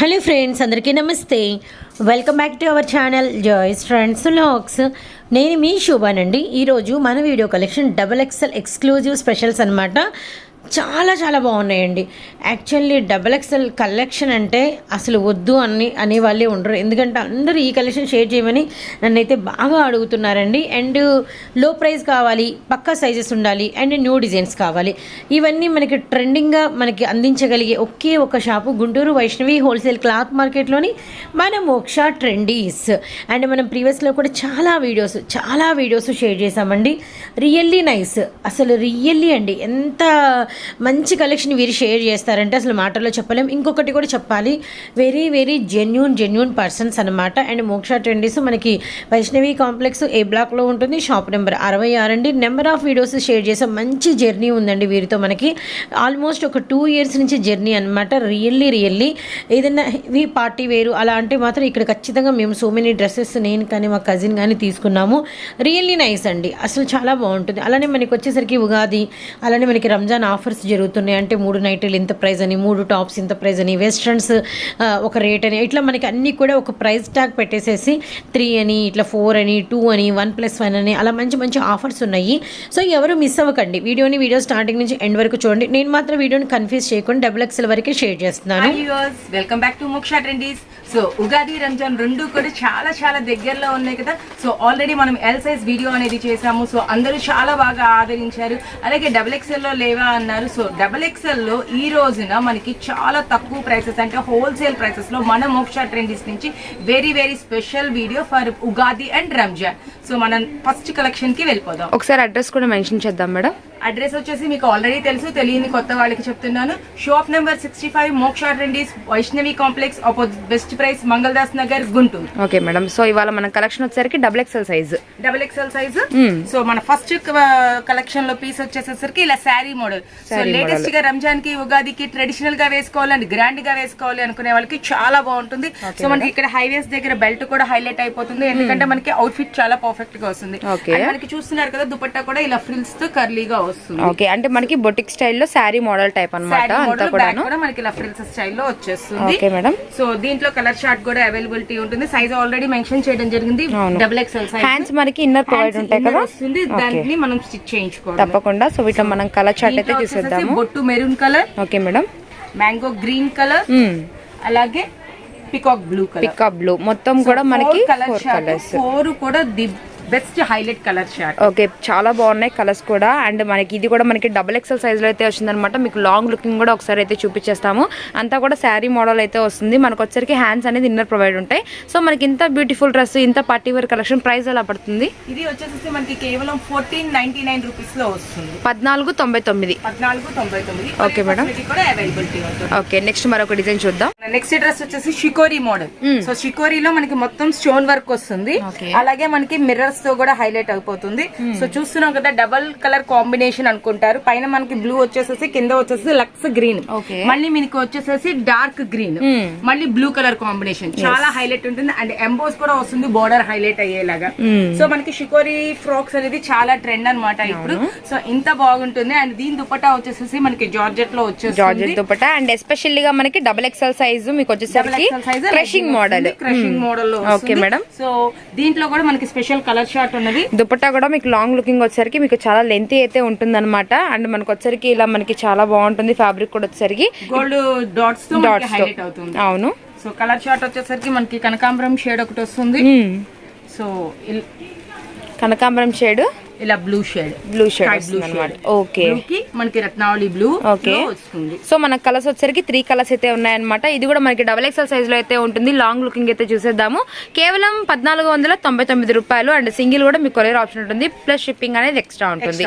Hello friends అందరికీ నమస్తే. Welcome back to our channel Joy's friends lakhs నేను మీ శోభానండి. ఈరోజు మన video collection double XL exclusive specials అనమాట చాలా చాలా బాగున్నాయండి. యాక్చువల్లీ డబల్ ఎక్సెల్ కలెక్షన్ అంటే అసలు వద్దు అని అనే వాళ్ళే ఉండరు. ఎందుకంటే అందరూ ఈ కలెక్షన్ షేర్ చేయమని నన్నైతే బాగా అడుగుతున్నారండి. అండ్లో ప్రైస్ కావాలి పక్కా సైజెస్ ఉండాలి అండ్ న్యూ డిజైన్స్ కావాలి. ఇవన్నీ మనకి ట్రెండింగ్గా మనకి అందించగలిగే ఒకే ఒక shop Guntur Vaishnavi wholesale cloth మార్కెట్లోని మన మోక్ష ట్రెండీస్. అండ్ మనం ప్రీవియస్లో కూడా చాలా వీడియోస్ చాలా వీడియోస్ షేర్ చేశామండి. Really nice. అసలు రియల్లీ అండి. ఎంత మంచి కలెక్షన్ వీరు షేర్ చేస్తారంటే అసలు మాటల్లో చెప్పలేం. ఇంకొకటి కూడా చెప్పాలి. Very very genuine genuine persons అనమాట అండ్ మోక్ష ట్రెండీస్ మనకి వైష్ణవి కాంప్లెక్స్ ఏ బ్లాక్లో ఉంటుంది? షాప్ నెంబర్ అరవై ఆరు అండి. నెంబర్ ఆఫ్ వీడియోస్ షేర్ చేసే మంచి జర్నీ ఉందండి వీరితో మనకి. ఆల్మోస్ట్ ఒక టూ ఇయర్స్ నుంచి జర్నీ అనమాట రియల్లీ రియల్లీ ఏదైనా ఇవి పార్టీ వేరు అలా అంటే మాత్రం ఇక్కడ ఖచ్చితంగా మేము సో మెనీ డ్రెస్సెస్ నేను కానీ మా కజిన్ కానీ తీసుకున్నాము. రియల్లీ నైస్ అండి. అసలు చాలా బాగుంటుంది. అలానే మనకి వచ్చేసరికి ఉగాది అలానే మనకి రంజాన్ ఆఫ్ ఆఫర్స్ జరుగుతున్నాయి. అంటే మూడు నైట్లు ఇంత ప్రైస్ అని మూడు టాప్స్ ఇంత ప్రైస్ అని వెస్ట్రన్స్ ఒక రేట్ అని ఇట్లా మనకి అన్నీ కూడా ఒక ప్రైస్ ట్యాగ్ పెట్టేసేసి త్రీ అని ఇట్లా ఫోర్ అని టూ అని వన్ ప్లస్ వన్ అని అలా మంచి మంచి ఆఫర్స్ ఉన్నాయి. సో ఎవరు మిస్ అవ్వకండి. వీడియోని వీడియో స్టార్టింగ్ నుంచి ఎండ్ వరకు చూడండి. నేను మాత్రం వీడియోని కన్ఫ్యూజ్ చేయకుండా డబుల్ ఎక్స్ఎల్ వరకే షేర్ చేస్తున్నాను. Welcome back to Moksha trendies so Ugadi Ramzan రెండు కూడా చాలా చాలా దగ్గరలో ఉన్నాయి కదా. సో ఆల్రెడీ మనం ఎల్ సైజ్ వీడియో అనేది చేసాము. సో అందరూ చాలా బాగా ఆదరించారు. అలాగే డబుల్ ఎక్స్ఎల్లో లేవా లేవా అన్నారు. సో డబుల్ ఎక్స్ఎల్లో ఈ రోజున మనకి చాలా తక్కువ ప్రైసెస్ అంటే హోల్సేల్ ప్రైసెస్లో మన మోక్ష ట్రెండీస్ నుంచి very very special video for Ugadi and Ramzan so మనం ఫస్ట్ కలెక్షన్కి వెళ్ళిపోదాం. ఒకసారి అడ్రస్ కూడా మెన్షన్ చేద్దాం మేడం అడ్రస్ వచ్చేసి మీకు ఆల్రెడీ తెలుసు తెలియని కొత్త వాళ్ళకి చెప్తున్నాను. Shop number sixty five Moksha trendies Vaishnavi complex opposite best price Mangaldas Nagar Guntur. Okay madam. So ఇవాళ మన కలెక్షన్ వచ్చేసరికి double XL size double XL size so మన ఫస్ట్ కలెక్షన్లో పీస్ వచ్చేసరికి ఇలా శారీ మోడల్ సో లేటెస్ట్. గా రంజాన్కి ఉగాదికి ట్రెడిషనల్గా వేసుకోవాలని గ్రాండ్గా వేసుకోవాలి అనుకునే వాళ్ళకి చాలా బాగుంటుంది. సో మనకి ఇక్కడ హైవేస్ దగ్గర బెల్ట్ కూడా హైలైట్ అయిపోతుంది. ఎందుకంటే మనకి అవుట్ ఫిట్ చాలా పర్ఫెక్ట్గా వస్తుంది. మనకి చూస్తున్నారు కదా దుపట్టా కూడా ఇలా ఫ్రిల్స్తో కర్లీగా వస్తుంది. ఓకే అంటే మనకి బొటిక్ స్టైల్లో శారీ మోడల్ టైప్ అన్నమాట శారీ అంతా కూడా మనకి ఇలా ఫ్రిల్స్ స్టైల్లో వచ్చేస్తుంది. ఓకే మేడం సో దీంట్లో కలర్ చార్ట్ కూడా అవైలబిలిటీ ఉంటుంది. సైజ్ ఆల్రెడీ మెన్షన్ చేయడం జరిగింది. డబుల్ ఎక్స్ఎల్ సైజ్ హ్యాండ్స్ మనకి ఇన్నర్ ప్రొవైడ్ ఉంటాయి కదా? వస్తుంది. దాన్ని మనం స్టిచ్ చేయించుకోవాలి. తప్పకుండా. సో వీటిలో మనం కలర్ చార్ట్ అయితే చూసేద్దాము బొట్టు maroon colour okay madam mango green colour అలాగే peacock blue colour peacock blue మొత్తం కూడా మనకి కలర్ ఫోర్ కలర్స్ ఫోర్ కూడా the best highlight colour chart okay చాలా బాగున్నాయి కలర్స్ కూడా. అండ్ మనకి ఇది కూడా మనకి డబుల్ ఎక్సెల్ సైజ్లో అయితే వచ్చిందనమాట మీకు లాంగ్ లుకింగ్ కూడా ఒకసారి అయితే చూపించేస్తాము. అంతా కూడా శారీ మోడల్ అయితే వస్తుంది. మనకు వచ్చరికి హ్యాండ్స్ అనేది ఇన్నర్ ప్రొవైడ్ ఉంటాయి. సో మనకి ఇంత బ్యూటిఫుల్ డ్రెస్ ఇంత పార్టీ వేర్ కలెక్షన్ ప్రైస్ ఎలా పడుతుంది? ఇది వచ్చేసి మనకి కేవలం ఫోర్టీన్ నైన్టీ నైన్ రూపీస్లో వస్తుంది. పద్నాలుగు తొంభై తొమ్మిది. పద్నాలుగు తొంభై తొమ్మిది. అవైలబిలిటీ ఉంటుంది. ఓకే నెక్స్ట్ మరొక డిజైన్ చూద్దాం. నెక్స్ట్ డ్రెస్ వచ్చేసి షికోరి మోడల్. సో షికోరిలో మనకి మొత్తం స్టోన్ వర్క్ వస్తుంది. అలాగే మనకి మిర్రర్స్ తో కూడా హైలైట్ అయిపోతుంది. సో చూస్తున్నాం కదా డబల్ కలర్ కాంబినేషన్ అనుకుంటారు. పైన మనకి బ్లూ వచ్చేసేసి కింద వచ్చేసి లక్స్ గ్రీన్. మళ్ళీ మీకు వచ్చేసేసి డార్క్ గ్రీన్ Mm. మళ్ళీ బ్లూ కలర్ కాంబినేషన్ చాలా హైలైట్ ఉంటుంది. అండ్ ఎంబోస్ కూడా వస్తుంది బోర్డర్ హైలైట్ అయ్యేలాగా. సో మనకి షికోరి ఫ్రాక్స్ అనేది చాలా ట్రెండ్ అన్నమాట ఇప్పుడు. సో ఇంత బాగుంటుంది. అండ్ దీని దుపట్టా వచ్చేసేసి మనకి జార్జెట్లో వచ్చేస్తుంది. జార్జెట్ దుపట్టా. అండ్ ఎస్పెషల్లీ మనకి డబుల్ ఎక్సెల్ సైజ్ మీకు వచ్చేసరికి క్రషింగ్ మోడల్ క్రషింగ్ మోడల్లో ఓకే మేడం సో దీంట్లో కూడా మనకి స్పెషల్ కలర్ షార్ట్ ఉన్నది. దుపట్టా కూడా మీకు లాంగ్ లుకింగ్ వచ్చేసరికి మీకు చాలా లెంత్ అయితే ఉంటుందన్నమాట. అండ్ మనకు వచ్చరికి ఇలా మనకి చాలా బాగుంటుంది ఫ్యాబ్రిక్ కూడా వచ్చేసరికి. గోల్డ్ డాట్స్ డాట్స్ అవును. సో కలర్ షార్ట్ వచ్చేసరికి మనకి కనకాంబరం షేడ్ ఒకటి వస్తుంది. సో కనకాంబరం షేడ్. ఇలా బ్లూ షేడ్ బ్లూ షేడ్ అనమాట shade. ఓకే బ్లూ మనకి రత్నావళి బ్లూ Okay. వస్తుంది. సో మన కలర్స్ వచ్చేసరికి త్రీ కలర్స్ అయితే ఉన్నాయన్నమాట. ఇది కూడా మనకి డబల్ ఎక్సెల్ సైజ్లో అయితే ఉంటుంది. లాంగ్ లుకింగ్ అయితే చూసేద్దాము. కేవలం పద్నాలుగు వందల తొంభై తొమ్మిది రూపాయలు అండ్ సింగిల్ కూడా మీకు కొరియర్ ఆప్షన్ ఉంటుంది. ప్లస్ షిప్పింగ్ అనేది ఎక్స్ట్రా ఉంటుంది.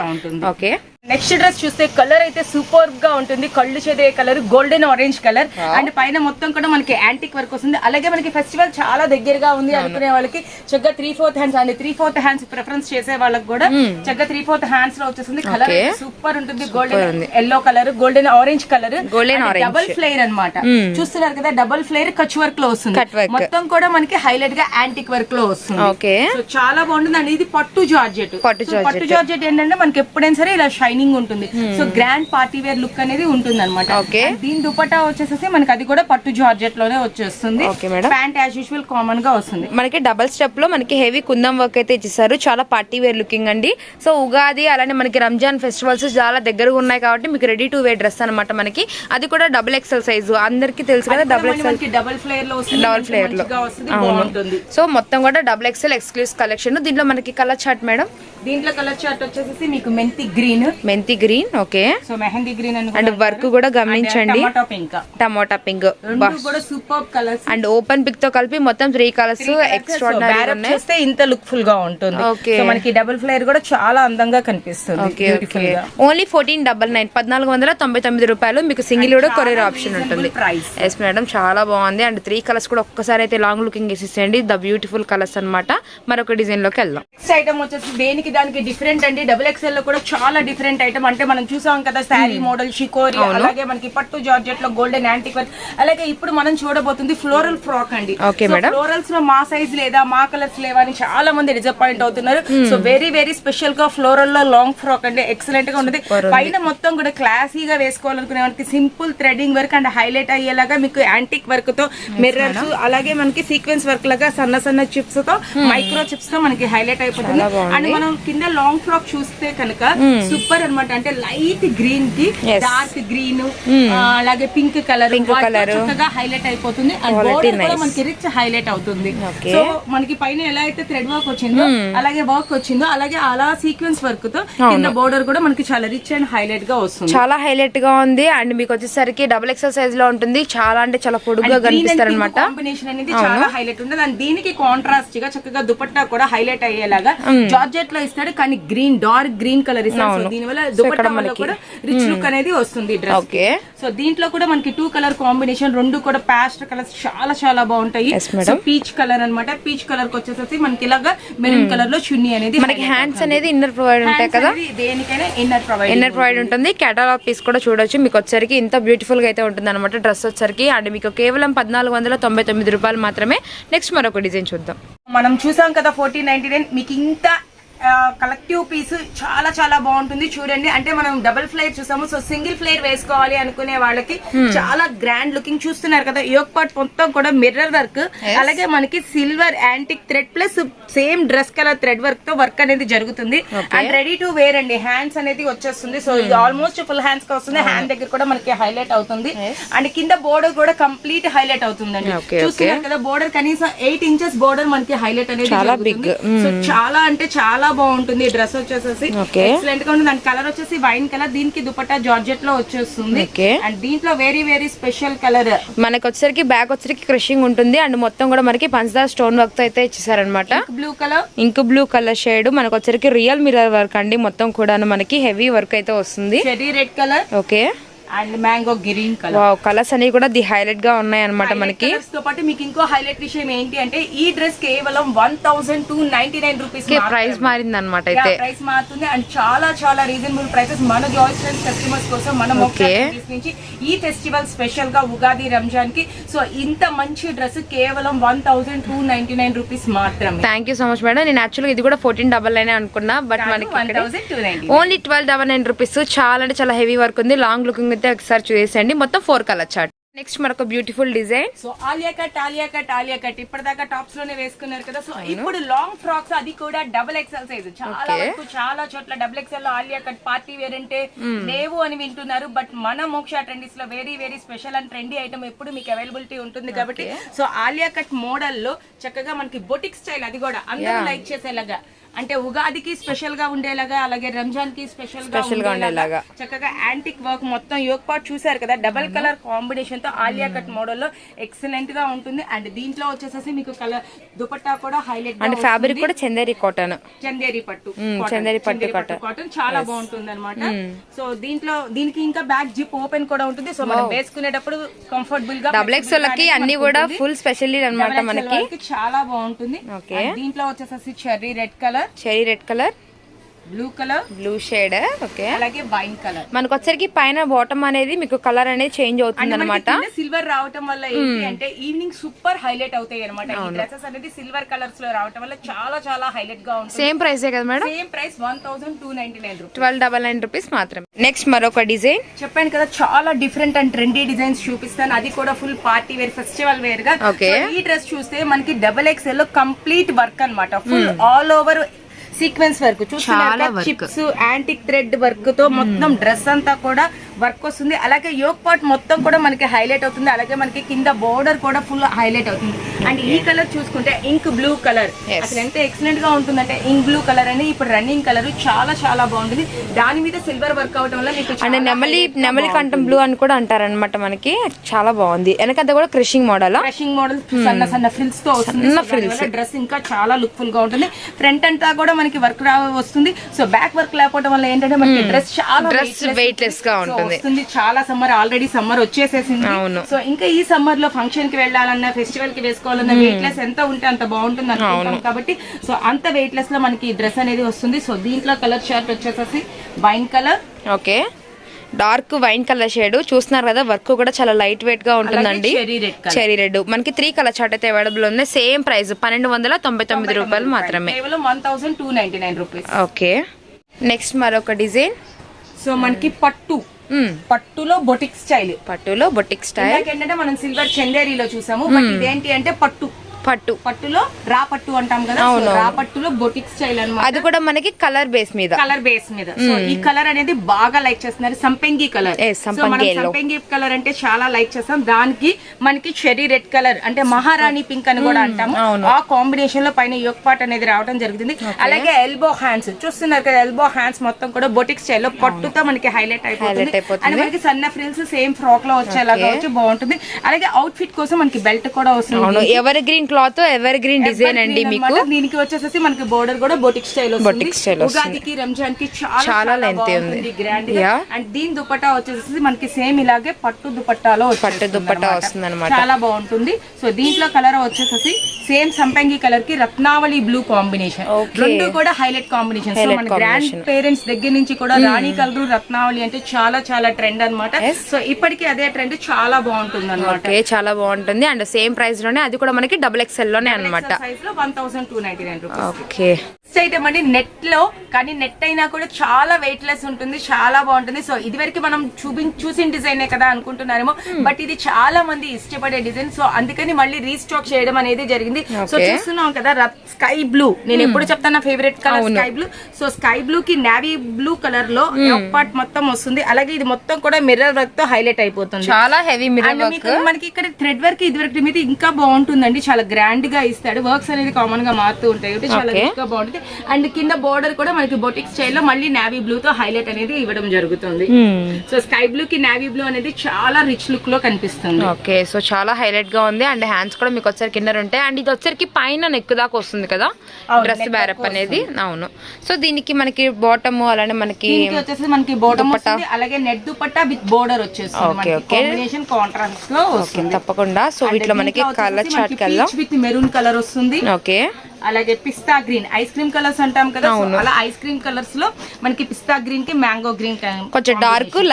ఓకే నెక్స్ట్ డ్రెస్ చూస్తే కలర్ అయితే సూపర్గా ఉంటుంది. కళ్ళు చెదే colour golden orange colour. And పైన మొత్తం కూడా మనకి యాంటిక్ వర్క్ వస్తుంది. అలాగే మనకి ఫెస్టివల్ చాలా దగ్గరగా ఉంది అనుకునే వాళ్ళకి చక్కగా three fourth hands and. Three fourth hands preference చేసే వాళ్ళకి కూడా చక్కగా త్రీ ఫోర్త్ హ్యాండ్స్లో వచ్చేస్తుంది. కలర్. సూపర్ ఉంటుంది. Golden yellow colour golden orange colour orange. Double flare అన్నమాట. చూస్తున్నారు కదా డబల్ ఫ్లేర్ కచ్ వర్క్లో వస్తుంది. మొత్తం కూడా మనకి హైలైట్గా యాంటిక్ వర్క్లో వస్తుంది. చాలా బాగుంటుంది అండ్ ఇది పట్టు జార్జెట్. పట్టు జార్జెట్. ఏంటంటే మనకి ఎప్పుడైనా సరే ఇలా షైన్ షైనింగ్ ఉంటుంది. So grand party wear look అనేది ఉంటుంది అనమాట. దీని దుపట్టా వచ్చేసేసి మనకి అది కూడా పట్టు జార్జెట్లోనే వచ్చేస్తుంది. ప్యాంట్ యాజ్ యూజువల్ కామన్గా వస్తుంది. మనకి డబల్ స్టెప్లో మనకి హెవీ కుందం వర్క్ అయితే ఇచ్చేసారు చాలా పార్టీ వేర్ లుకింగ్ అండి. సో ఉగాది అలానే మనకి రంజాన్ ఫెస్టివల్స్ చాలా దగ్గరగా ఉన్నాయి కాబట్టి మీకు రెడీ టు వేర్ డ్రెస్ అనమాట మనకి. అది కూడా డబుల్ ఎక్సెల్ సైజు అందరికి తెలుసు కదా డబుల్ ఎక్సెల్ డబుల్ ఫ్లేయర్లో వస్తుంది. డబుల్ ఫ్లేయర్లో. సో మొత్తం కూడా డబుల్ ఎక్సెల్ ఎక్స్క్లూసివ్ కలెక్షన్ దీంట్లో మనకి కలర్ చార్ట్ మేడం దీంట్లో కలర్ చార్ట్ వచ్చేసి మీకు మెంతి గ్రీన్ మెంతి green okay. So mehndi green and work కూడా గమనించండి. Tomato pink. Super colours and open పిక్తో కలిపి మొత్తం త్రీ కలర్స్ చేస్తే ఇంత లుక్ ఫుల్గా ఉంటుంది. మనకి డబుల్ ఫ్లేయర్ కూడా చాలా అందంగా కనిపిస్తుంది. ఓన్లీ ఫోర్టీన్ డబల్ నైన్ పద్నాలుగు వందల తొంభై తొమ్మిది రూపాయలు. మీకు సింగిల్ కూడా కొరియర్ ఆప్షన్ ఉంటుంది. ఎస్ మేడం చాలా బాగుంది. అండ్ త్రీ కలర్స్ కూడా ఒక్కసారి అయితే లాంగ్ లుకింగ్ వేసేసేయండి ద బ్యూటిఫుల్ కలర్స్ అన్నమాట. మరొక డిజైన్లోకి వెళ్దాం. నెక్స్ట్ ఐటమ్ వచ్చేసి దేనికి దానికి డిఫరెంట్ అండి? డబుల్ ఎక్స్ఎల్లో కూడా చాలా డిఫరెంట్ ఐటమ్ అంటే మనం చూసాం కదా శారీ మోడల్ షికోరి అలాగే మనకి పట్టు జార్జెట్లో గోల్డెన్ యాంటిక్ వర్క్ అలాగే ఇప్పుడు మనం చూడబోతుంది ఫ్లోరల్ ఫ్రాక్ అండి. ఫ్లోరల్స్లో మా సైజ్ లేదా మా కలర్స్ లేవా అని చాలా మంది డిసప్పాయింట్ అవుతున్నారు. సో వెరీ వెరీ స్పెషల్గా ఫ్లోరల్లో లాంగ్ ఫ్రాక్ అండి. ఎక్సలెంట్గా ఉంటుంది పైన మొత్తం కూడా క్లాసీగా వేసుకోవాలనుకునే వాళ్ళకి simple threading work and highlight అయ్యేలాగా మీకు యాంటిక్ వర్క్తో మిర్రర్స్ అలాగే మనకి సీక్వెన్స్ వర్క్ లాగా సన్న సన్న చిప్స్తో మైక్రో చిప్స్తో మనకి హైలైట్ అయిపోతుంది. అండ్ మనం కింద లాంగ్ ఫ్రాక్ చూస్తే కనుక సూపర్ అన్నమాట అంటే లైట్ గ్రీన్కి. డార్క్ గ్రీన్ అలాగే పింక్ కలర్. చక్కగా హైలైట్ అయిపోతుంది. అండ్ బోర్డర్ కూడా మనకి రిచ్ హైలైట్ అవుతుంది. సో మనకి పైన ఎలా అయితే థ్రెడ్ వర్క్ వచ్చిందో అలాగే వర్క్ వచ్చిందో అలాగే అలా సీక్వెన్స్ వర్క్తో కింద బోర్డర్ కూడా మనకి చాలా రిచ్ అండ్ హైలైట్గా వస్తుంది. చాలా హైలైట్గా ఉంది. అండ్ మీకు వచ్చేసరికి డబుల్ ఎక్సెల్ సైజ్లో ఉంటుంది. చాలా అంటే చాలా పొడుగుగా కనిపిస్తారు అనమాట కాంబినేషన్ అనేది చాలా హైలైట్ ఉంటుంది అండ్ దీనికి కాంట్రాస్ట్గా చక్కగా దుపట్టా కూడా హైలైట్ అయ్యేలాగా జార్జెట్లో ఇస్తాడు కానీ గ్రీన్ డార్క్ గ్రీన్ కలర్ ఇస్తాడు సో దీనివల్ల దుపట్టా వల్ల కూడా రిచ్ లుక్ అనేది వస్తుంది డ్రెస్ ఓకే. సో దీంట్లో కూడా మనకి టూ కలర్ కాంబినేషన్ రెండు కూడా పాస్ట్ కలర్స్ చాలా చాలా బాగుంటాయి. సో పీచ్ కలర్ అన్నమాట. పీచ్ కలర్కి వచ్చేసి మనకి ఇలాగా మెరూన్ కలర్లో చున్నీ అనేది మనకి హ్యాండ్స్ అనేది ఇన్నర్ ప్రొవైడ్ ఉంటాయి కదా? దేనికైనా ఇన్నర్ ప్రొవైడ్ ఇన్నర్ ప్రొవైడ్ ఉంటుంది. కేటలాగ్ పీస్ కూడా చూడొచ్చు. మీకు వచ్చరికి ఇంత బ్యూటిఫుల్గా అయితే ఉంటుంది అనమాట డ్రెస్ వచ్చరికి అండ్ మీకు కేవలం పద్నాలుగు వందల తొంభై తొమ్మిది రూపాయలు మాత్రమే. నెక్స్ట్ మరొక డిజైన్ చూద్దాం. మనం చూసాం కదా ఫోర్టీన్ నైన్టీ నైన్ మీకు ఇంత కలెక్టివ్ పీస్ చాలా చాలా బాగుంటుంది. చూడండి అంటే మనం డబుల్ ఫ్లేర్ చూసాము. సో సింగిల్ ఫ్లేర్ వేసుకోవాలి అనుకునే వాళ్ళకి చాలా గ్రాండ్ లుకింగ్ చూస్తున్నారు కదా. యోగ్ పార్ట్ మొత్తం కూడా మిర్రర్ వర్క్ అలాగే మనకి silver antique thread plus same dress colour thread వర్క్తో వర్క్ అనేది జరుగుతుంది. అండ్ రెడీ టు వేర్ అండి. హ్యాండ్స్ అనేది వచ్చేస్తుంది. సో ఇది ఆల్మోస్ట్ ఫుల్ హ్యాండ్స్గా వస్తుంది. హ్యాండ్ దగ్గర కూడా మనకి హైలైట్ అవుతుంది. అండ్ కింద బోర్డర్ కూడా కంప్లీట్ హైలైట్ అవుతుందండి. చూస్తున్నారు కదా బోర్డర్ కనీసం ఎయిట్ ఇంచెస్ బోర్డర్ మనకి హైలైట్ అనేది చాలా. సో చాలా అంటే చాలా బాగుంటుంది. Dress Okay. ఎక్సలెంట్గా ఉంటుంది. అండ్ కలర్ వచ్చేసి వైన్ కలర్. దీనికి దుపట్టా జార్జెట్లో వచ్చేస్తుంది. అండ్ దీంట్లో వెరీ వెరీ స్పెషల్ కలర్ మనకి వచ్చరికి బ్యాక్ వచ్చరికి క్రషింగ్ ఉంటుంది. అండ్ మొత్తం కూడా మనకి పంచదార స్టోన్ వర్క్తో అయితే ఇచ్చేసారనమాట. Blue colour ink blue colour shade మనకు వచ్చరికి రియల్ మిర్రర్ వర్క్ అండి. మొత్తం కూడా మనకి హెవీ వర్క్ అయితే వస్తుంది. Red colour okay. And mango green colour. Colours అనేవి కూడా ది హైలైట్గా ఉన్నాయి అనమాట మనకి. తో పాటు మీకు ఇంకో హైలైట్ విషయం ఏంటి అంటే ఈ డ్రెస్ కేవలం one thousand two ninety nine rupees price మారింది అనమాట అయితే. ప్రైస్ మారుతుంది అండ్ చాలా చాలా రీజనబుల్ ప్రైసెస్ మన జాయిస్ కస్టమర్స్ కోసం మన నుంచి ఈ ఫెస్టివల్ స్పెషల్గా ఉగాది రంజాన్కి సో ఇంత మంచి డ్రెస్ కేవలం one thousand two ninety nine rupees మాత్రమే. Thank you so much madam నేను యాక్చువల్గా ఇది కూడా ఫోర్టీన్ డబల్ నైన్ అనుకున్నా బట్ మనకి only twelve double nine rupees. చాలా అంటే చాలా హెవీ వర్క్ ఉంది. లాంగ్ లుకింగ్ అయితే ఒకసారి చూసేయండి. మొత్తం ఫోర్ కలర్ చార్ట్ నెక్స్ట్ మరొక beautiful design so Alia cut Alia cut Alia cut ఇప్పటిదాకా టాప్స్లోనే వేసుకున్నారు కదా. సో ఇప్పుడు లాంగ్ ఫ్రాక్స్ అది కూడా డబుల్ ఎక్స్ఎల్ సైజ్ చాలా. వరకు చాలా చోట్ల డబుల్ ఎక్స్ఎల్లో ఆలియా కట్ పార్టీ వేర్ అంటే లేవు అని వింటున్నారు. బట్ మన Moksha ట్రెండీస్లో very very special and trendy item ఎప్పుడు మీకు అవైలబిలిటీ ఉంటుంది కాబట్టి సో ఆలియా కట్ మోడల్లో చక్కగా మనకి బొటిక్ స్టైల్ అది కూడా అందరూ లైక్ చేసేలాగా. అంటే ఉగాదికి స్పెషల్గా ఉండేలాగా అలాగే రంజాన్కి స్పెషల్గా Special గా ఉండేలాగా. చక్కగా యాంటిక్ వర్క్ మొత్తం యోగ్ పార్ట్ చూసారు కదా. డబల్ కలర్ కాంబినేషన్తో ఆలియా కట్ మోడల్లో ఎక్సలెంట్గా ఉంటుంది. అండ్ దీంట్లో వచ్చేసేసి మీకు కలర్ దుపట్టా కూడా హైలైట్ అండ్ ఫ్యాబ్రిక్ కూడా చందేరి కాటన్ చందేరి పట్టు చందేరి పట్టు. కాటన్ చాలా బాగుంటుంది అనమాట సో దీంట్లో దీనికి ఇంకా బ్యాక్ జిప్ ఓపెన్ కూడా ఉంటుంది. సో మనం వేసుకునేటప్పుడు కంఫర్టబుల్గా డబుల్ ఎక్స్ వాళ్ళకి అన్ని కూడా ఫుల్ స్పెషల్ అనమాట మనకి. చాలా బాగుంటుంది. దీంట్లో వచ్చేసేసి cherry red colour cherry red colour. Blue colour blue shade okay అలాగే వైన్ కలర్ మనకు వచ్చరికి పైన బాటమ్ అనేది మీకు కలర్ అనేది చేంజ్ అవుతుంది అనమాట సిల్వర్ రావటం వల్ల ఏంటి అంటే ఈవినింగ్ సూపర్ హైలైట్ అవుతాయి అనమాట ఈ డ్రెస్సెస్ అనేది సిల్వర్ కలర్స్లో రావటం వల్ల చాలా చాలా హైలైట్గా ఉంటుంది. సేమ్ ప్రైసే కదా madam? Same price one thousand two ninety nine rupees twelve double nine rupees మాత్రమే. నెక్స్ట్ మరొక డిజైన్ చెప్పాను కదా చాలా డిఫరెంట్ అండ్ ట్రెండీ డిజైన్స్ చూపిస్తాను. అది కూడా ఫుల్ పార్టీ వేర్ ఫెస్టివల్ వేర్గా. ఈ డ్రెస్ చూస్తే మనకి డబల్ ఎక్స్ఎల్లో కంప్లీట్ వర్క్ అన్నమాట. Full all over sequence work. చూస్తున్నారు. చిప్స్ యాంటిక్ థ్రెడ్ వర్క్తో మొత్తం డ్రెస్ అంతా కూడా వర్క్ వస్తుంది. అలాగే యోగ్ పార్ట్ మొత్తం కూడా మనకి హైలైట్ అవుతుంది. అలాగే మనకి కింద బోర్డర్ కూడా ఫుల్ హైలైట్ అవుతుంది. అండ్ ఈ కలర్ చూసుకుంటే ఇంక్ బ్లూ కలర్. అసలు ఎంత ఎక్సలెంట్గా ఉంటుందంటే ఇంక్ బ్లూ కలర్ అని ఇప్పుడు రన్నింగ్ కలర్ చాలా చాలా బాగుంటుంది. దాని మీద సిల్వర్ వర్క్ అవడం వల్ల మీకు అండ్ నెమలి నెమలి కంఠం బ్లూ అని కూడా అంటారనమాట మనకి. చాలా బాగుంది. వెనకంతా కూడా క్రషింగ్ మోడల్? క్రషింగ్ మోడల్ సన్న సన్న ఫ్రిల్స్తో వస్తుంది. డ్రెస్ ఇంకా చాలా లుక్ ఫుల్గా ఉంటుంది. ఫ్రంట్ అంతా కూడా మనకి వర్క్ రా వస్తుంది. సో బ్యాక్ వర్క్ లేకపోవడం వల్ల ఏంటంటే మనకి డ్రెస్ చాలా Dress weightless గా So, ఉంటుంది. చాలా సమ్మర్ ఆల్రెడీ సమ్మర్ వచ్చేసేసింది. సో ఇంకా ఈ సమ్మర్లో ఫంక్షన్కి వెళ్ళాలన్నా ఫెస్టివల్కి వేసుకోవాలన్నా వెయిట్ లెస్ ఎంత ఉంటే అంత బాగుంటుంది అనుకుంటాం కాబట్టి సో అంత వెయిట్ లెస్లో మనకి డ్రెస్ అనేది వస్తుంది. సో దీంట్లో కలర్ షర్ట్ వచ్చేసేసి wine colour okay dark wine colour shade. చూస్తున్నారు కదా వర్క్ కూడా చాలా లైట్ వెయిట్గా ఉంటుందండి. చెరీ రెడ్ మనకి త్రీ కలర్ చార్ట్ అయితే అవైలబుల్ ఉంది. సేమ్ ప్రైస్ పన్నెండు వందల తొంభై తొమ్మిది రూపాయలు మాత్రమే. ఓకే. నెక్స్ట్ మరొక డిజైన్. సో మనకి పట్టు. పట్టులో బొటిక్ స్టైల్. పట్టులో బొటిక్ స్టైల్. ఏంటంటే మనం సిల్వర్ చందేరిలో చూసాము బట్ ఇదేంటి అంటే పట్టు. పట్టు. పట్టులో రా పట్టు అంటాం కదా రా పట్టులో బొటిక్ స్టైల్ అన్నమాట. అది కూడా మనకి కలర్ బేస్ మీద. కలర్ బేస్ మీద. సో ఈ కలర్ అనేది బాగా లైక్ చేస్తున్నారు సంపెంగి కలర్. సంపెంగి కలర్ అంటే చాలా లైక్ చేస్తాం. దానికి మనకి చెరీ రెడ్ కలర్ అంటే మహారాణి పింక్ అని కూడా అంటాము. ఆ కాంబినేషన్లో పైన యోక్ పాట్ అనేది రావడం జరుగుతుంది. అలాగే ఎల్బో హ్యాండ్స్. చూస్తున్నారు కదా ఎల్బో హ్యాండ్స్ మొత్తం కూడా బొటిక్ స్టైల్లో పట్టుతో మనకి హైలైట్ అయిపోతుంది. అండ్ మనకి సన్న ఫ్రిల్స్ సేమ్ ఫ్రాక్లో వచ్చేలాగా వచ్చి బాగుంటుంది. అలాగే అవుట్ ఫిట్ కోసం మనకి బెల్ట్ కూడా వస్తుంది. Evergreen cloth evergreen design అండి మీకు. దీనికి వచ్చేసేసి మనకి బోర్డర్ కూడా బొటిక్ స్టైల్ వస్తుంది style వస్తుంది. ఉగాదికి రంజాన్కి చాలా lengthy ఉంది. అండ్ దీని దుపట్టా వచ్చేసి మనకి సేమ్ ఇలాగే పట్టు దుపట్టాలో పట్టు దుపట్టా వస్తుందన్నమాట. చాలా బాగుంటుంది సో దీంట్లో కలర్ వచ్చేసి సేమ్ సంపంగి కలర్కి రత్నావళి బ్లూ కాంబినేషన్. రెండు కూడా హైలైట్ కాంబినేషన్ సో మన గ్రాండ్. పేరెంట్స్ దగ్గర నుంచి కూడా రాణి కలర్ రత్నావళి అంటే చాలా చాలా ట్రెండ్ అన్నమాట Yes. సో ఇప్పటికీ అదే ట్రెండ్ చాలా బాగుంటుంది అనమాట చాలా బాగుంటుంది అండ్ సేమ్ ప్రైస్లోనే అది కూడా మనకి డబుల్ ఎక్స్ఎల్లోనే అనమాట one thousand two ninety nine okay item అండి నెట్లో కానీ నెట్ అయినా కూడా చాలా వెయిట్ లెస్ ఉంటుంది చాలా బాగుంటుంది. సో ఇది వరకు మనం చూపి చూసిన డిజైన్ కదా అనుకుంటున్నారేమో బట్ ఇది చాలా మంది ఇష్టపడే డిజైన్. సో అందుకని మళ్ళీ రీస్టాక్ చేయడం అనేది జరిగింది. సో. చూస్తున్నాం కదా స్కై బ్లూ. నేను ఎప్పుడు చెప్తాను నా favourite colour. Sky blue? So sky blue కి నావీ బ్లూ కలర్లో పార్ట్ మొత్తం వస్తుంది. అలాగే ఇది మొత్తం కూడా మిర్రర్ వర్క్తో హైలైట్ అయిపోతుంది. చాలా హెవీ మిర్రర్ వర్క్ మనకి ఇక్కడ థ్రెడ్ వర్క్ ఇది వరకు మీద ఇంకా బాగుంటుందండి. చాలా గ్రాండ్గా ఇస్తాడు. వర్క్స్ అనేది కామన్గా మారుతూ ఉంటాయి. చాలా Okay. బాగుంటుంది అండ్ కింద బోర్డర్ కూడా మనకి బొటిక్ స్టైల్లో మళ్ళీ నావీ బ్లూ తో హైలైట్ అనేది ఇవ్వడం జరుగుతుంది. సో స్కై బ్లూ కి నావీ బ్లూ అనేది చాలా రిచ్ లుక్లో కనిపిస్తుంది. ఓకే సో చాలా హైలైట్గా ఉంది. అండ్ హ్యాండ్స్ కూడా మీకు వచ్చరికి కింద ఉంటాయి అండ్ ఇది వచ్చరికి పైన నెక్ దాకా వస్తుంది కదా? డ్రెస్ బ్యారప్ అనేది. అవును. సో దీనికి మనకి బాటమ్ అలానే మనకి వచ్చేసి మనకి బోటం దుపట్టా. వస్తుంది. అలాగే నెట్ దుపట్టా విత్ బోర్డర్ వచ్చేస్తుంది కాంట్రాస్ట్లో తప్పకుండా. సో వీటిలో మనకి కలర్ చార్ట్ కల్లా విత్ మెరూన్ కలర్ వస్తుంది. ఓకే అలాగే పిస్తా గ్రీన్. ఐస్ క్రీమ్ కలర్స్ అంటాం కదా అలా ఐస్ క్రీమ్ కలర్స్లో మనకి పిస్తా గ్రీన్కి మ్యాంగో గ్రీన్ కొంచెం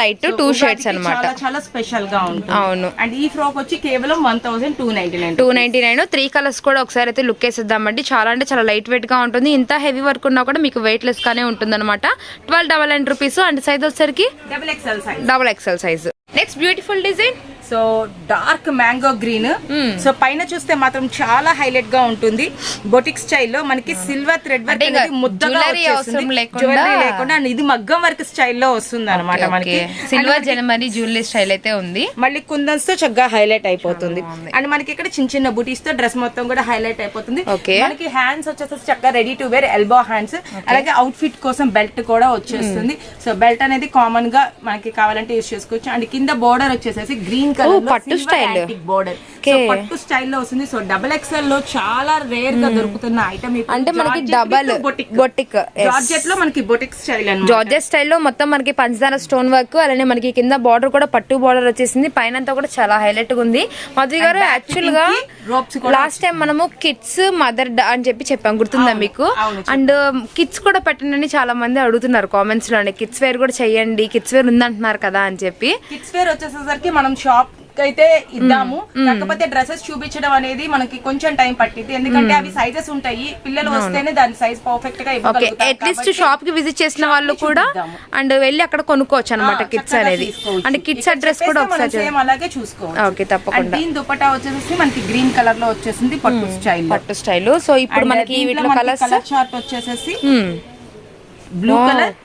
light, two shades అన్నమాట. చాలా చాలా స్పెషల్గా ఉంటుంది. అవును. అండ్ ఈ ఫ్రాక్ వచ్చి కేవలం one thousand two ninety nine two ninety nine three colours కూడా ఒకసారి అయితే లుక్ వేసేద్దామండి. చాలా అంటే చాలా లైట్ వెయిట్గా ఉంటుంది. ఇంత హెవీ వర్క్ ఉన్నా కూడా మీకు వెయిట్ లెస్ గానే ఉంటుంది అనమాట twelve double nine rupees and size వచ్చేసరికి double XL size double XL size next beautiful design so dark mango green so పైన చూస్తే మాత్రం చాలా హైలైట్గా ఉంటుంది. బొటిక్ స్టైల్లో మనకి సిల్వర్ థ్రెడ్ వర్క్ అనేది ముద్దగా. అవసరం లేకుండా- ఇది మగ్గం వర్క్ స్టైల్లో వస్తుంది అనమాట మనకి. సిల్వర్ జనమరీ జ్యువెలరీ స్టైల్ అయితే ఉంది. మళ్ళీ కుందన్స్తో చక్కగా హైలైట్ అయిపోతుంది. అండ్ మనకి ఇక్కడ చిన్న చిన్న బుటీస్తో డ్రెస్ మొత్తం కూడా హైలైట్ అయిపోతుంది. మనకి హ్యాండ్స్ వచ్చేసి చక్కగా ready to wear elbow hands అలాగే అవుట్ ఫిట్ కోసం బెల్ట్ కూడా వచ్చేస్తుంది. సో బెల్ట్ అనేది కామన్గా మనకి కావాలంటే యూస్ చేసుకోవచ్చు. అండ్ కింద బోర్డర్ వచ్చేసేసి గ్రీన్ కలర్ పట్టు style. బోర్డర్. పట్టు స్టైల్లో వస్తుంది. సో డబుల్ ఎక్స్ఎల్లో చాలా రేర్గా దొరుకుతున్న ఐటమ్ అంటే మనకి boutique, yes. జార్జెట్లో మనకి బొటిక్ స్టైల్ జార్జెట్ స్టైల్లో మొత్తం మనకి పంచదార స్టోన్ వర్క్ అలానే మనకి కింద బార్డర్ కూడా పట్టు బార్డర్ వచ్చేసింది. పైన అంతా కూడా చాలా హైలైట్గా ఉంది. మధు గారు యాక్చువల్గా లాస్ట్ టైం మనము కిడ్స్ మదర్ అని చెప్పి చెప్పాం. గుర్తుందా మీకు? అండ్ కిడ్స్ కూడా పెట్టండి అని చాలా మంది అడుగుతున్నారు కామెంట్స్లోనే. కిడ్స్ వేర్ కూడా చెయ్యండి కిడ్స్ వేర్ ఉందంటున్నారు కదా అని చెప్పి. కిడ్స్ వేర్ వచ్చేసరికి మనం షాప్ అయితే ఇద్దాము. కాకపోతే డ్రెస్సెస్ చూపించడం అనేది మనకి కొంచెం టైం పట్టింది ఎందుకంటే అవి సైజెస్ ఉంటాయి. పిల్లలు వస్తేనే దాని సైజ్ పర్ఫెక్ట్గా అట్లీస్ట్ షాప్కి విజిట్ చేసిన వాళ్ళు కూడా. అండ్ వెళ్ళి అక్కడ కొనుక్కోవచ్చు అనమాట కిడ్స్ అనేది. అండ్ కిడ్స్ అడ్రస్ కూడా ఒకసారి అలాగే చూసుకోవచ్చు. ఓకే తప్పకుండా. దీని దుపట్టా వచ్చేసి మనకి గ్రీన్ కలర్లో వచ్చేసింది పట్టు స్టైల్ పట్టు స్టైల్ సో ఇప్పుడు మనకి వీటిలో కలర్స్ కలర్ చార్ట్ వచ్చేసేసి బ్లూ కలర్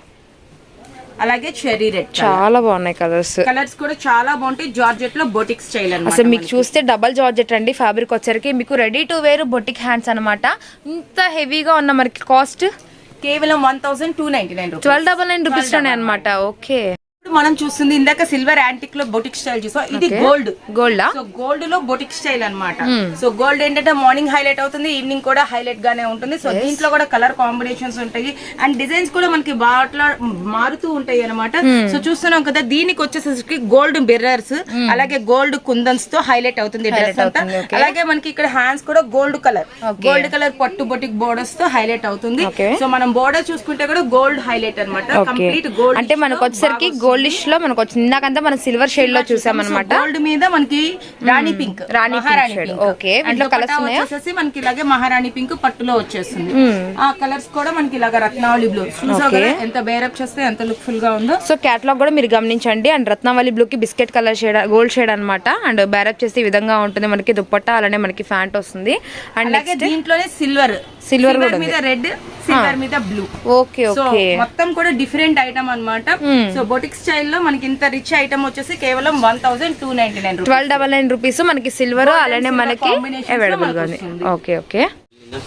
అలాగే చెరీ రెడ్ చాలా బాగున్నాయి కలర్స్. కలర్స్ కూడా చాలా బాగుంటాయి. జార్జెట్లో బొటిక్ స్టైల్ అసలు మీకు చూస్తే డబల్ జార్జెట్ అండి ఫ్యాబ్రిక్ వచ్చరికి మీకు ready to wear boutique hands అన్నమాట. ఇంత హెవీగా ఉన్న మనకి కాస్ట్? కేవలం one thousand two ninety nine twelve double nine రూపీస్లోనే అనమాట ఓకే. మనం చూస్తుంది ఇందాక సిల్వర్ యాంటిక్లో బొటిక్ స్టైల్ చూసాం? ఇది. గోల్డ్. గోల్డా? సో గోల్డ్లో బొటిక్ స్టైల్ అన్నమాట. సో గోల్డ్ ఏంటంటే మార్నింగ్ హైలైట్ అవుతుంది ఈవినింగ్ కూడా హైలైట్ గానే ఉంటుంది. సో దీంట్లో కూడా కలర్ కాంబినేషన్స్ ఉంటాయి. అండ్ డిజైన్స్ కూడా మనకి బాట్లా మారుతూ ఉంటాయి అన్నమాట. సో చూస్తున్నాం కదా దీనికి వచ్చేసరికి గోల్డ్ మిర్రర్స్ అలాగే గోల్డ్ కుందన్స్తో హైలైట్ అవుతుంది డ్రెస్ అంతా. అలాగే మనకి ఇక్కడ హ్యాండ్స్ కూడా గోల్డ్ కలర్. గోల్డ్ కలర్ పట్టు బొటిక్ బోర్డర్స్తో హైలైట్ అవుతుంది. సో మనం బోర్డర్ చూసుకుంటే కూడా గోల్డ్ హైలైట్ అనమాట కంప్లీట్ గోల్డ్ అంటే మనకు వచ్చేసరికి గోల్డిష్లో మనకు వచ్చింది ఇందాకంతా మనం సిల్వర్ షేడ్లో చూసాం అనమాట గోల్డ్ మీద మనకి రాణి పింక్ రాణి. వీటిలో colours ఉన్నాయా? వచ్చేసి మనకి ఇలాగే మహారాణి పింక్ పట్టులో వచ్చేస్తుంది. ఆ కలర్స్ కూడా మనకి ఇలాగ రత్నావళి బ్లూ ఎంత బేరప్ చేస్తే ఎంత లుక్ ఫుల్గా ఉందో? సో క్యాటలాగ్ కూడా మీరు గమనించండి. అండ్ రత్నావళి బ్లూ కి biscuit colour shade gold shade అన్నమాట. అండ్ బ్యారప్ చేస్తే ఈ విధంగా ఉంటుంది. మనకి దుప్పట్టా అలానే మనకి ఫ్యాంట్ వస్తుంది. అండ్ అలాగే దీంట్లోనే సిల్వర్ కూడా మీద రెడ్ సిల్వర్ మీద బ్లూ ఓకే ఓకే. మొత్తం కూడా డిఫరెంట్ ఐటమ్ అన్నమాట. సో బొటిక్ స్టైల్లో మనకి ఇంత రిచ్ ఐటమ్ వచ్చేసి కేవలం one thousand two ninety nine twelve double nine rupees మనకి సిల్వర్ అలానే మనకి combinations లో అవైలబుల్గా మనకు ఉంది. ఓకే ఓకే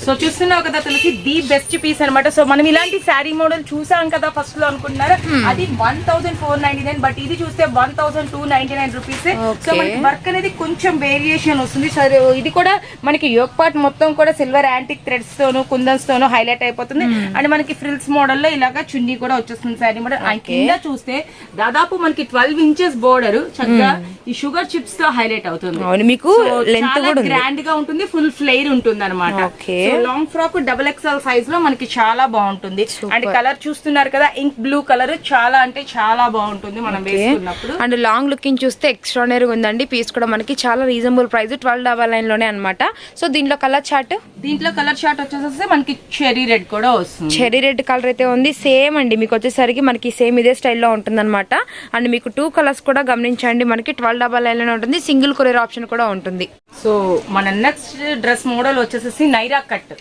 సో చూస్తున్నావు కదా తులసి ది బెస్ట్ పీస్ అన్నమాట. సో మనం ఇలాంటి శారీ మోడల్ చూసాం కదా ఫస్ట్లో అనుకుంటున్నారా? అది one thousand four ninety nine but ఇది చూస్తే one thousand two ninety nine rupees so. మనకి వర్క్ అనేది కొంచెం వేరియేషన్ వస్తుంది. సో ఇది కూడా మనకి యోగ్ పార్ట్ మొత్తం కూడా సిల్వర్ యాంటిక్ థ్రెడ్స్ తోను కుందన్స్ తోను హైలైట్ అయిపోతుంది. అండ్ మనకి ఫ్రిల్స్ మోడల్లో ఇలాగా చున్నీ కూడా వచ్చేస్తుంది శారీ మోడల్ అండ్ కింద చూస్తే దాదాపు మనకి ట్వెల్వ్ ఇంచెస్ బోర్డర్ చక్కగా ఈ షుగర్ చిప్స్తో హైలైట్ అవుతుంది. మీకు గ్రాండ్గా ఉంటుంది ఫుల్ ఫ్లేర్ ఉంటుంది అనమాట. లాంగ్ ఫ్రాక్ డబుల్ ఎక్స్ఎల్ సైజ్లో మనకి చాలా బాగుంటుంది. అండ్ కలర్ చూస్తున్నారు కదా ఇంక్ బ్లూ కలర్ చాలా అంటే చాలా బాగుంటుంది మనం వేసుకున్నప్పుడు. అండ్ లాంగ్ లుకింగ్ చూస్తే ఎక్స్ట్రానరీ ఉందండి. పీస్ కూడా మనకి చాలా రీజనబుల్ ప్రైస్ ట్వెల్వ్ డబల్ నైన్లోనే అనమాట సో దీంట్లో కలర్ చార్ట్ దీంట్లో కలర్ షార్ట్ వచ్చేసి మనకి చెరీ రెడ్ కూడా వస్తుంది. చెరీ రెడ్ కలర్ అయితే ఉంది. సేమ్ అండి. మీకు వచ్చేసరికి మనకి సేమ్ ఇదే స్టైల్లో ఉంటుంది అనమాట అండ్ మీకు టూ కలర్స్ కూడా గమనించండి. మనకి ట్వెల్వ్ డబల్ నైన్లోనే ఉంటుంది. సింగిల్ కొరియర్ ఆప్షన్ కూడా ఉంటుంది. సో మన నెక్స్ట్ డ్రెస్ మోడల్ వచ్చేసి నైరా కట్.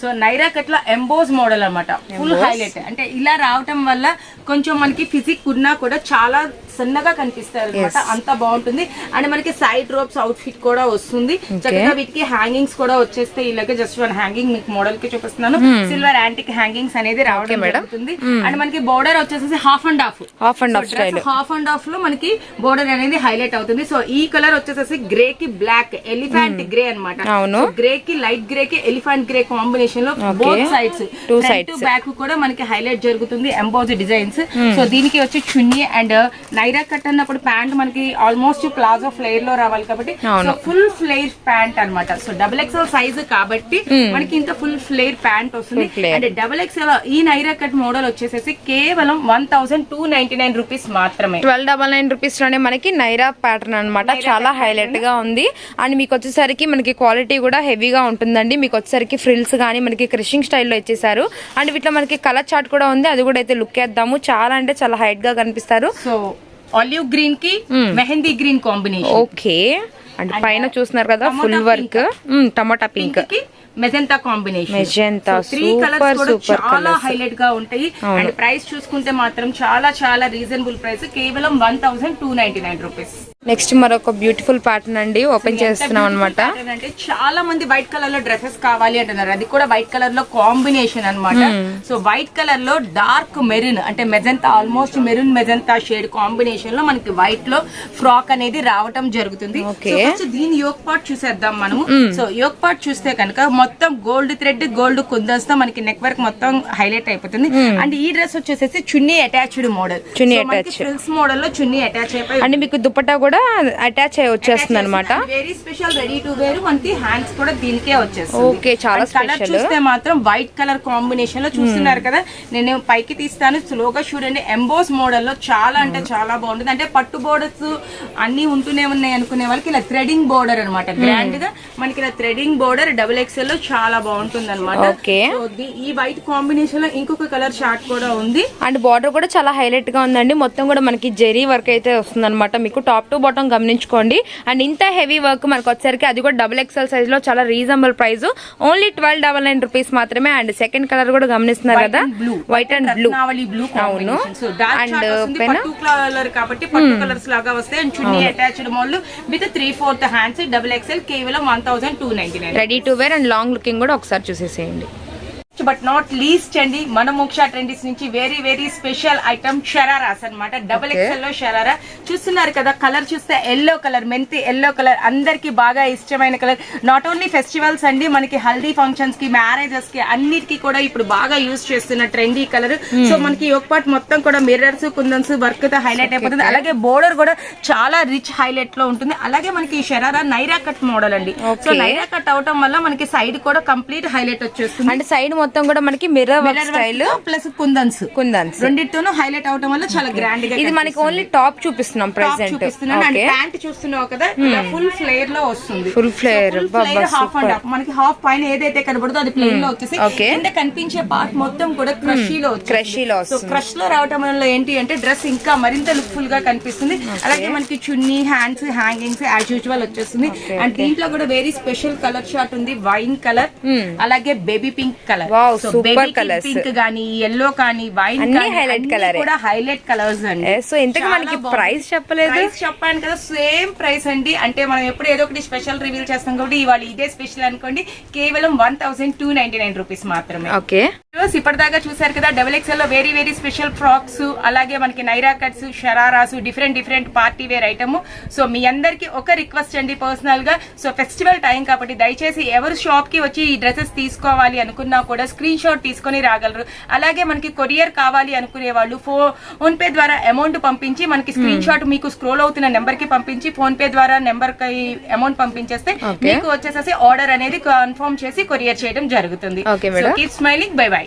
సో నైరా కట్లో ఎంబోజ్ మోడల్ అన్నమాట. ఫుల్ హైలైట్ అంటే ఇలా రావటం వల్ల కొంచెం మనకి ఫిజిక్ ఉన్నా కూడా చాలా సన్నగా కనిపిస్తారు అనమాట అంత బాగుంటుంది. అండ్ మనకి సైడ్ రోప్స్ అవుట్ ఫిట్ కూడా వస్తుంది. చక్కగా వీటికి హ్యాంగింగ్స్ కూడా వచ్చేస్తే ఇలాగే జస్ట్ వన్ హ్యాంగింగ్ మీకు మోడల్కి చూపిస్తున్నాను. సిల్వర్ యాంటిక్ హ్యాంగింగ్స్ అనేది రావడం జరుగుతుంది. అండ్ మనకి బోర్డర్ వచ్చేసి half and half half and half half and హాఫ్లో మనకి బోర్డర్ అనేది హైలైట్ అవుతుంది. సో ఈ కలర్ వచ్చేసి గ్రే కి బ్లాక్ ఎలిఫెంట్ గ్రే అనమాట. గ్రే కి లైట్ గ్రే కి ఎలిఫెంట్ గ్రే కాంబినేషన్లో బోత్ సైడ్స్ బ్యాక్ కూడా మనకి హైలైట్ జరుగుతుంది ఎంబోజ్ డిజైన్స్ సో దీనికి వచ్చి చున్నీ అండ్ నైరా కట్ అన్నప్పుడు ప్యాంట్ మనకి ఆల్మోస్ట్ ప్లాజో ఫ్లేర్లో రావాలి కాబట్టి ఫుల్ ఫ్లేర్ ప్యాంట్ అన్నమాట. సో డబుల్ ఎక్స్ఎల్ సైజ్ కాబట్టి మనకి ఇంత ఫుల్ ఫ్లేర్ ప్యాంట్ వస్తుంది. అండ్ డబుల్ ఎక్స్ఎల్ ఈ నైరా కట్ మోడల్ వచ్చేసేసి కేవలం one thousand two ninety nine rupees మాత్రమే. ట్వెల్వ్ డబల్ నైన్ రూపీస్లోనే మనకి నైరా ప్యాటర్న్ అన్నమాట. చాలా హైలైట్గా ఉంది. అండ్ మీకు వచ్చేసరికి మనకి క్వాలిటీ కూడా హెవీగా ఉంటుందండి. మీకు వచ్చేసరికి ఫ్రిల్స్ కానీ మనకి క్రిషింగ్ స్టైల్లో ఇచ్చేసారు అండ్ వీటిలో మనకి కలర్ చార్ట్ కూడా ఉంది. అది కూడా అయితే లుక్ వేద్దాము. చాలా అంటే చాలా హైట్గా కనిపిస్తారు. సో ఆలివ్ గ్రీన్కి mehndi green combination. Okay. And పైన చూస్తున్నారు కదా ఫుల్ వర్క్. టమాటా పింక్కి magenta combination. Magenta, three colours చాలా. హైలైట్గా ఉంటాయి. అండ్ ప్రైస్ చూసుకుంటే మాత్రం చాలా చాలా రీజనబుల్ ప్రైస్ కేవలం one thousand two ninety nine rupees next మరొక బ్యూటిఫుల్ ప్యాటర్న్ అండి ఓపెన్ చేస్తున్నాం అనమాట అంటే చాలా మంది వైట్ కలర్లో డ్రెస్సెస్ కావాలి అంటున్నారు. అది కూడా వైట్ కలర్లో కాంబినేషన్ అన్నమాట. సో వైట్ కలర్లో డార్క్ మెరూన్ అంటే magenta almost maroon magenta shade కాంబినేషన్లో మనకి వైట్లో ఫ్రాక్ అనేది రావటం జరుగుతుంది. దీని యోక్ పార్ట్ చూసేద్దాం మనము. సో యోక్ పార్ట్ చూస్తే కనుక మొత్తం గోల్డ్ థ్రెడ్ గోల్డ్ కుందన్స్తో మనకి నెక్ వర్క్ మొత్తం హైలైట్ అయిపోతుంది. అండ్ ఈ డ్రెస్ వచ్చేసేసి చున్నీ అటాచ్డ్ మోడల్. చున్నీ. ఫ్రిల్స్ మోడల్లో చున్నీ అటాచ్ అయిపోయి అండ్ మీకు దుపట్టా కూడా అటాచ్ అయ్యి వచ్చేస్తుంది అనమాట very special ready to wear మనకి హ్యాండ్స్ కూడా దీనికే వచ్చేస్తుంది. Okay, చాలా special. చూస్తే మాత్రం వైట్ కలర్ కాంబినేషన్లో చూస్తున్నారు కదా. నేను పైకి తీస్తాను స్లోగా చూడండి. ఎంబోస్ మోడల్లో చాలా అంటే చాలా బాగుంటుంది. అంటే పట్టు బోర్డర్స్ అన్ని ఉంటూనే ఉన్నాయి అనుకునే వాళ్ళకి ఇలా థ్రెడింగ్ బోర్డర్ అనమాట గ్రాండ్గా మనకి ఇలా థ్రెడింగ్ బోర్డర్ డబుల్ ఎక్స్ఎల్లో చాలా బాగుంటుంది అనమాట. ఈ వైట్ కాంబినేషన్లో ఇంకొక కలర్ షార్ట్ కూడా ఉంది. అండ్ బార్డర్ కూడా చాలా హైలైట్గా ఉందండి. మొత్తం కూడా మనకి జెరీ వర్క్ అయితే వస్తుంది అనమాట మీకు టాప్ టు బాటమ్ గమనించుకోండి. అండ్ ఇంత హెవీ వర్క్ మనకు వచ్చేసరికి అది కూడా డబుల్ ఎక్స్ఎల్ సైజ్లో చాలా reasonable price. Only twelve double nine rupees మాత్రమే అండ్ సెకండ్ కలర్ కూడా గమనిస్తున్నారు కదా. వైట్ అండ్ బ్లూ అవును. అండ్ కలర్ కాబట్టి పట్టు కలర్స్ లాగా వస్తాయి. And chunni attached model with three fourth hands double XL కేవలం one thousand two ninety nine ready to wear and long looking కూడా ఒకసారి చూసేసేయండి. బట్ నాట్ లీస్ట్ అండి మన మోక్ష ట్రెండీస్ నుంచి very very special item shararas అన్నమాట. డబుల్ ఎక్స్ఎల్లో షరారా చూస్తున్నారు కదా కలర్ చూస్తే ఎల్లో కలర్ మెంతి ఎల్లో కలర్ అందరికి బాగా ఇష్టమైన కలర్ నాట్ ఓన్లీ ఫెస్టివల్స్ అండి మనకి హల్దీ ఫంక్షన్స్కి మ్యారేజెస్కి అన్నిటికీ కూడా ఇప్పుడు బాగా యూజ్ చేస్తున్న ట్రెండీ కలర్ సో మనకి ఒక పార్ట్ మొత్తం కూడా మిర్రర్స్ కుందన్స్ వర్క్తో హైలైట్ అయిపోతుంది. అలాగే బోర్డర్ కూడా చాలా రిచ్ హైలైట్లో ఉంటుంది. అలాగే మనకి ఈ షరారా నైరా కట్ మోడల్ అండి. సో నైరా కట్ అవటం వల్ల మనకి సైడ్ కూడా కంప్లీట్ హైలైట్ వచ్చేస్తుంది. అండ్ సైడ్ మొత్తం కూడా మనకి mirror work style plus kundans. Kundans. రెండిటితోనూ highlight అవటం వల్ల చాలా గ్రాండ్గా ఇది మనకి ఓన్లీ టాప్ చూపిస్తున్నాం ప్రెసెంట్ ప్యాంట్ చూస్తున్నావు కదా ఫుల్ ఫ్లేర్లో వస్తుంది. Flare. బాబా, హాఫ్ అండ్ హాఫ్ మనకి హాఫ్ పైన ఏదైతే కనబడుతుందో అది ప్లేన్లో వచ్చేసి Okay. కింద కనిపించే పార్ట్ మొత్తం కూడా క్రష్లో Crushie లో సో క్రష్లో రావటం వల్ల ఏంటి అంటే డ్రెస్ ఇంకా మరింత లుక్ ఫుల్గా కనిపిస్తుంది. అలాగే మనకి చున్నీ హ్యాండ్స్ హ్యాంగింగ్స్ యాజ్ యూజువల్ వచ్చేస్తుంది. అండ్ దీంట్లో కూడా వెరీ స్పెషల్ కలర్ షార్ట్ ఉంది. వైన్ కలర్ అలాగే baby pink colour Wow, super colours. Pink గానీ ఎల్లో కానీ వైన్ అన్ని colour ఏ. కూడా హైలైట్ కలర్స్ అండి సో ఇంతకు మనకి. ప్రైస్ చెప్పలేదు ప్రైస్ చెప్పాను కదా సేమ్ ప్రైస్ అండి అంటే మనం ఎప్పుడు ఏదో ఒకటి స్పెషల్ రివీల్ చేస్తాం కాబట్టి ఇవాళ ఇదే స్పెషల్ అనుకోండి కేవలం one thousand two ninety nine rupees మాత్రమే ఓకే ఇప్పటిదాకా చూసారు కదా డబుల్ ఎక్స్ఎల్లో వెరీ వెరీ స్పెషల్ ఫ్రాక్స్ అలాగే మనకి Naira cuts shararas different different party wear item so మీ అందరికి ఒక రిక్వెస్ట్ అండి పర్సనల్గా. సో ఫెస్టివల్ టైం కాబట్టి దయచేసి ఎవరు షాప్కి వచ్చి ఈ డ్రెస్సెస్ తీసుకోవాలి అనుకున్నా కూడా స్క్రీన్ షాట్ తీసుకొని రాగలరు. అలాగే మనకి కొరియర్ కావాలి అనుకునే వాళ్ళు ఫోన్ పే ద్వారా అమౌంట్ పంపించి మనకి స్క్రీన్ షాట్ మీకు స్క్రోల్ అవుతున్న నెంబర్కి పంపించి ఫోన్ పే ద్వారా నెంబర్కి అమౌంట్ పంపించేస్తే. మీకు వచ్చేసేసి ఆర్డర్ అనేది కన్ఫర్మ్ చేసి కొరియర్ చేయడం జరుగుతుంది. Keep smiling by by